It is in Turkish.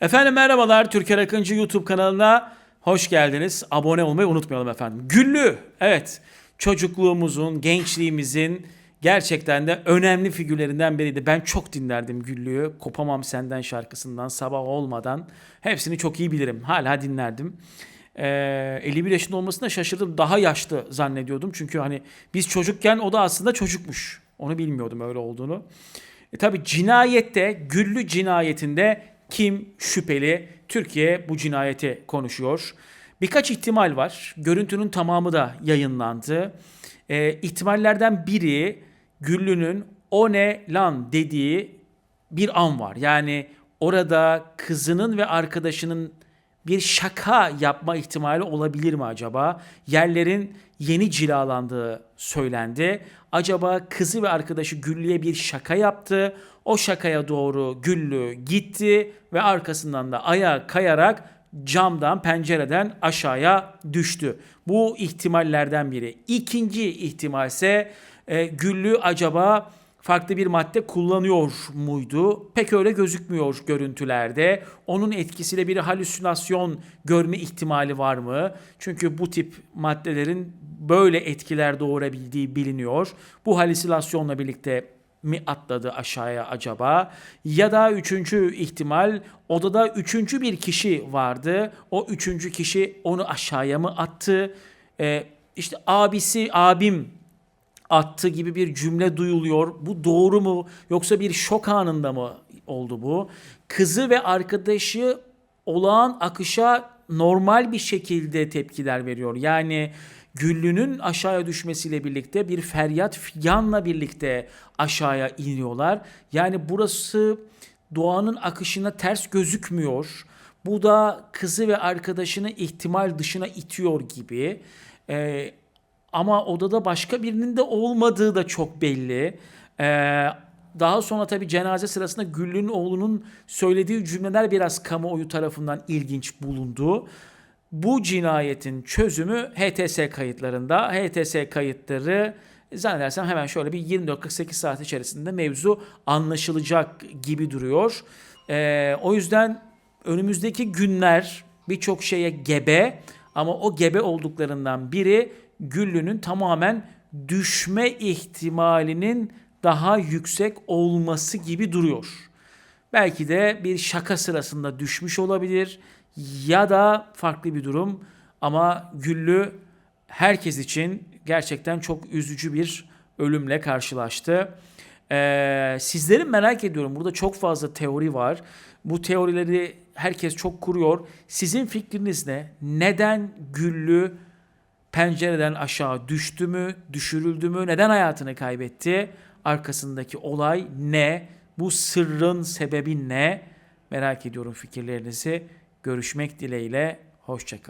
Efendim merhabalar Türker Akıncı YouTube kanalına hoş geldiniz. Abone olmayı unutmayalım efendim. Güllü evet çocukluğumuzun, gençliğimizin gerçekten de önemli figürlerinden biriydi. Ben çok dinlerdim Güllü'yü. Kopamam Senden şarkısından sabah olmadan. Hepsini çok iyi bilirim. Hala dinlerdim. Ee, 51 yaşında olmasına şaşırdım. Daha yaşlı zannediyordum. Çünkü hani biz çocukken o da aslında çocukmuş. Onu bilmiyordum öyle olduğunu. E tabi cinayette, Güllü cinayetinde kim şüpheli? Türkiye bu cinayeti konuşuyor. Birkaç ihtimal var. Görüntünün tamamı da yayınlandı. E, ihtimallerden biri Güllü'nün o ne lan dediği bir an var. Yani orada kızının ve arkadaşının bir şaka yapma ihtimali olabilir mi acaba? Yerlerin yeni cilalandığı söylendi. Acaba kızı ve arkadaşı Güllü'ye bir şaka yaptı. O şakaya doğru Güllü gitti ve arkasından da ayağa kayarak camdan, pencereden aşağıya düştü. Bu ihtimallerden biri. İkinci ihtimal e, Güllü acaba farklı bir madde kullanıyor muydu? Pek öyle gözükmüyor görüntülerde. Onun etkisiyle bir halüsinasyon görme ihtimali var mı? Çünkü bu tip maddelerin böyle etkiler doğurabildiği biliniyor. Bu halüsinasyonla birlikte mi atladı aşağıya acaba? Ya da üçüncü ihtimal odada üçüncü bir kişi vardı. O üçüncü kişi onu aşağıya mı attı? Ee, işte abisi, abim attı gibi bir cümle duyuluyor. Bu doğru mu yoksa bir şok anında mı oldu bu? Kızı ve arkadaşı olağan akışa normal bir şekilde tepkiler veriyor. Yani Güllü'nün aşağıya düşmesiyle birlikte bir feryat figanla birlikte aşağıya iniyorlar. Yani burası doğanın akışına ters gözükmüyor. Bu da kızı ve arkadaşını ihtimal dışına itiyor gibi. Ee, ama odada başka birinin de olmadığı da çok belli. Ee, daha sonra tabii cenaze sırasında Güllü'nün oğlunun söylediği cümleler biraz kamuoyu tarafından ilginç bulundu. Bu cinayetin çözümü HTS kayıtlarında. HTS kayıtları zannedersem hemen şöyle bir 24-48 saat içerisinde mevzu anlaşılacak gibi duruyor. Ee, o yüzden önümüzdeki günler birçok şeye gebe ama o gebe olduklarından biri Güllü'nün tamamen düşme ihtimalinin daha yüksek olması gibi duruyor. Belki de bir şaka sırasında düşmüş olabilir ya da farklı bir durum ama Güllü herkes için gerçekten çok üzücü bir ölümle karşılaştı. Ee, sizlerin merak ediyorum. Burada çok fazla teori var. Bu teorileri herkes çok kuruyor. Sizin fikriniz ne? Neden Güllü pencereden aşağı düştü mü, düşürüldü mü, neden hayatını kaybetti? Arkasındaki olay ne? Bu sırrın sebebi ne? Merak ediyorum fikirlerinizi. Görüşmek dileğiyle, hoşçakalın.